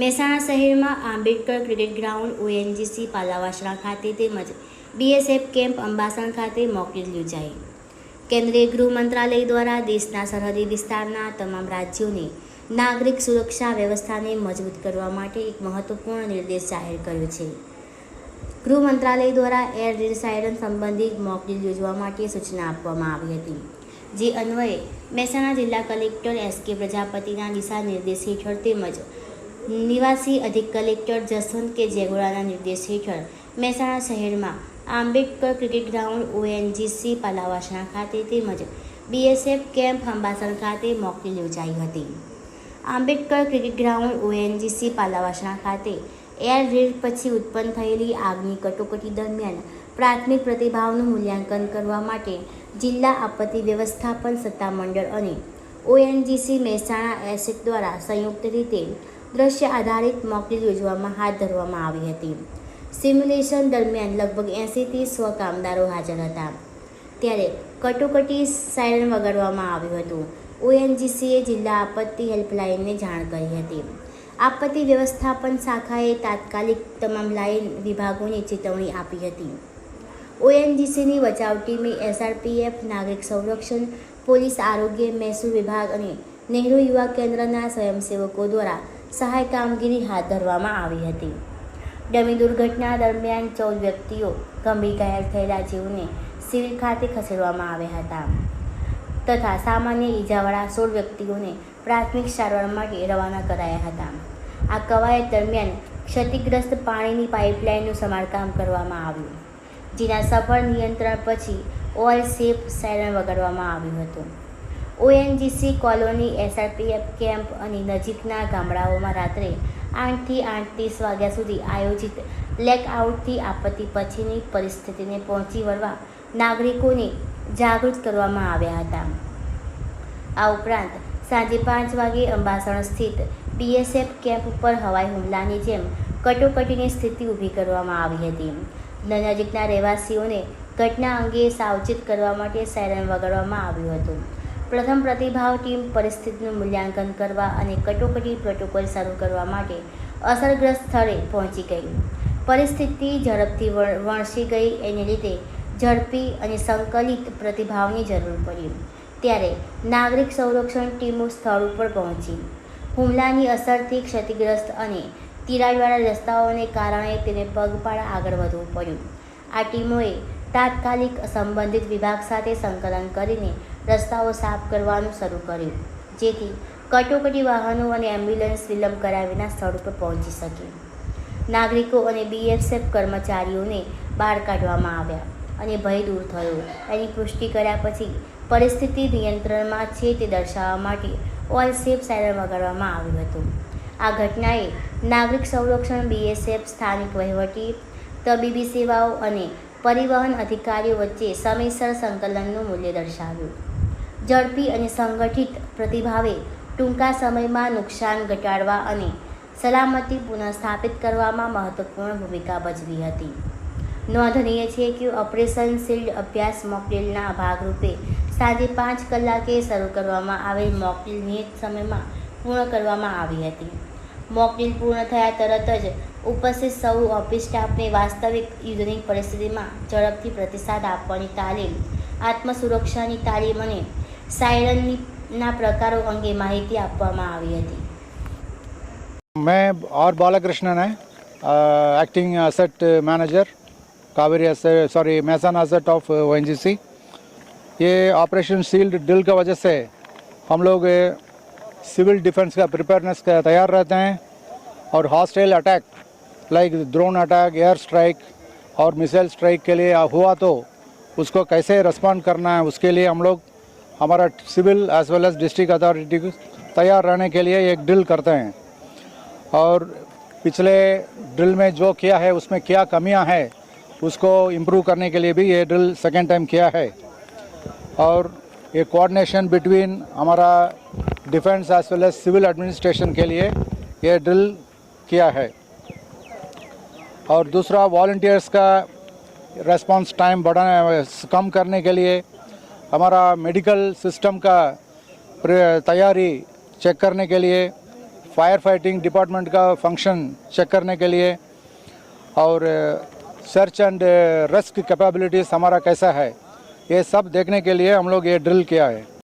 મહેસાણા શહેરમાં Ambedkar cricket ground, ONGC Palavasana ખાતે તેમજ બીએસએફ કેમ્પ અંબાસણ ખાતે મોકલી યોજાઈ. કેન્દ્રીય ગૃહ મંત્રાલય દ્વારા દેશના સરહદી વિસ્તારના તમામ રાજ્યોને નાગરિક સુરક્ષા વ્યવસ્થાને મજબૂત કરવા માટે એક મહત્વપૂર્ણ નિર્દેશ જાહેર કર્યો છે. ગૃહ મંત્રાલય દ્વારા એર રેડ સાયરન સંબંધિત મોકલી યોજવા માટે સૂચના આપવામાં આવી હતી, જે અન્વયે મહેસાણા જિલ્લા કલેક્ટર એસ કે પ્રજાપતિના દિશા નિર્દેશ હેઠળ તેમજ નિવાસી અધિક કલેક્ટર જસવંત કે જેગોડાના નિર્દેશ હેઠળ મહેસાણા શહેરમાં Ambedkar cricket ground ONGC Palavasana ખાતે તેમજ બીએસએફ કેમ્પ અંબાસણ ખાતે મોકલી યોજાઈ હતી. Ambedkar cricket ground ONGC Palavasana ખાતે એર રેડ પછી ઉત્પન્ન થયેલી આગની કટોકટી દરમિયાન પ્રાથમિક પ્રતિભાવનું મૂલ્યાંકન કરવા માટે જિલ્લા આપત્તિ વ્યવસ્થાપન સત્તામંડળ અને ઓએનજીસી મહેસાણા એસેટ દ્વારા સંયુક્ત રીતે દ્રશ્ય આધારિત મોકલી યોજવામાં હાથ ધરવામાં આવી હતી. સિમ્યુલેશન દરમિયાન લગભગ એંસીથી સ્વ કામદારો હાજર હતા. ત્યારે કટોકટી સાયરન વગાડવામાં આવ્યું હતું. ઓએનજીસીએ જિલ્લા આપત્તિ હેલ્પલાઇનને જાણ કરી હતી. આપત્તિ વ્યવસ્થાપન શાખાએ તાત્કાલિક તમામ લાઇન વિભાગોને ચેતવણી આપી હતી. ઓએનજીસીની બચાવ ટીમે એસઆરપીએફ, નાગરિક સંરક્ષણ, પોલીસ આરોગ્ય, મહેસૂલ વિભાગ અને નહેરુ યુવા કેન્દ્રના સ્વયંસેવકો દ્વારા સહાય કામગીરી હાથ ધરવામાં આવી હતી. ડમી દુર્ઘટના દરમિયાન ચૌદ વ્યક્તિઓ ગંભીર ઘાયલ થયેલા જીવને સિવિલ ખાતે ખસેડવામાં આવ્યા હતા. તથા સામાન્ય ઈજાવાળા સોળ વ્યક્તિઓને પ્રાથમિક સારવાર માટે રવાના કરાયા હતા. આ કવાયત દરમિયાન ક્ષતિગ્રસ્ત પાણીની પાઇપલાઇનનું સમારકામ કરવામાં આવ્યું, જેના સફળ નિયંત્રણ પછી ઓઇલ સેફ સાયરન વગાડવામાં આવ્યું હતું. ઓએનજીસી કોલોની, એસઆરપીએફ કેમ્પ અને નજીકના ગામડાઓમાં રાત્રે આઠથી આઠ ત્રીસ વાગ્યા સુધી આયોજિત બ્લેકઆઉટથી આપત્તિ પછીની પરિસ્થિતિને પહોંચી વળવા નાગરિકોને જાગૃત કરવામાં આવ્યા હતા. આ ઉપરાંત સાંજે પાંચ વાગે અંબાસણ સ્થિત બીએસએફ કેમ્પ ઉપર હવાઈ હુમલાની જેમ કટોકટીની સ્થિતિ ઊભી કરવામાં આવી હતી. નજીકના રહેવાસીઓને ઘટના અંગે સાવચેત કરવા માટે સાયરન વગાડવામાં આવ્યું હતું. પ્રથમ પ્રતિભાવ ટીમ પરિસ્થિતિનું મૂલ્યાંકન કરવા અને કટોકટી પ્રોટોકોલ શરૂ કરવા માટે અસરગ્રસ્ત સ્થળે પહોંચી ગઈ. પરિસ્થિતિ ઝડપથી વણસી ગઈ. એને લીધે ઝડપી અને સંકલિત પ્રતિભાવની જરૂર પડી. ત્યારે નાગરિક સંરક્ષણ ટીમો સ્થળ ઉપર પહોંચી. હુમલાની અસરથી ક્ષતિગ્રસ્ત અને તિરાડવાળા રસ્તાઓને કારણે તેને પગપાળા આગળ વધવું પડ્યું. આ ટીમોએ તાત્કાલિક સંબંધિત વિભાગ સાથે સંકલન કરીને રસ્તાઓ સાફ કરવાનું શરૂ કર્યું, જેથી કટોકટી વાહનો અને એમ્બ્યુલન્સ વિલંબ કરાવીના સ્થળ ઉપર પહોંચી શકે. નાગરિકો અને બીએસએફ કર્મચારીઓને બહાર કાઢવામાં આવ્યા અને ભય દૂર થયો. એની પુષ્ટિ કર્યા પછી પરિસ્થિતિ નિયંત્રણમાં છે તે દર્શાવવા માટે ઓઇલ સેફ સાયરન વગાડવામાં આવ્યું હતું. આ ઘટનાએ નાગરિક સંરક્ષણ, બીએસએફ, સ્થાનિક વહીવટી, તબીબી સેવાઓ અને પરિવહન અધિકારીઓ વચ્ચે સમયસર સંકલનનું મૂલ્ય દર્શાવ્યું. ઝડપી અને સંગઠિત પ્રતિભાવે ટૂંકા સમયમાં નુકસાન ઘટાડવા અને સલામતી પુનઃસ્થાપિત કરવામાં મહત્વપૂર્ણ ભૂમિકા ભજવી હતી. નોંધનીય છે કે ઓપરેશન શિલ્ડ અભ્યાસ મોકડ્રીલના ભાગરૂપે સાંજે પાંચ કલાકે શરૂ કરવામાં આવેલ મોકડ્રીલ નિયત સમયમાં પૂર્ણ કરવામાં આવી હતી. મોકડ્રીલ પૂર્ણ થયા તરત જ ઉપસ્થિત સૌ ઓફિસ સ્ટાફને વાસ્તવિક યુદ્ધની પરિસ્થિતિમાં ઝડપથી પ્રતિસાદ આપવાની તાલીમ, આત્મસુરક્ષાની તાલીમ અને સાયરનની ના પ્રકારો અંગે માહિતી આપવામાં આવી હતી मैं और बालाकृष्णन है acting asset manager Kaveri asset sorry mason asset of oh ये ऑपरेशन सील्ड ड्रिल की वजह से हम लोग सिविल डिफेंस का प्रिपेयरनेस का तैयार रहते हैं और hostile attack like drone attack air strike और मिसाइल स्ट्राइक के लिए हुआ तो उसको कैसे रिस्पॉन्ड करना है उसके लिए हम लोग हमारा civil as well as district authority तैयार रहने के लिए एक ड्रिल करते हैं। और पिछले ड्रिल में जो किया है, उसमें क्या कमियाँ हैं, उसको इम्प्रूव करने के लिए भी ये ड्रिल सेकेंड टाइम किया है। और ये कोऑर्डिनेशन बिटवीन हमारा defence as well as civil administration के लिए ये ड्रिल किया है। और दूसरा वॉल्टियर्स का रेस्पॉन्स टाइम बढ़ाने, कम करने के लिए हमारा मेडिकल सिस्टम का प्रे- तैयारी चेक करने के लिए फायर फाइटिंग डिपार्टमेंट का फंक्शन चेक करने के लिए और सर्च एंड रेस्क्यू कैपेबिलिटीज़ हमारा कैसा है ये सब देखने के लिए हम लोग ये ड्रिल किया है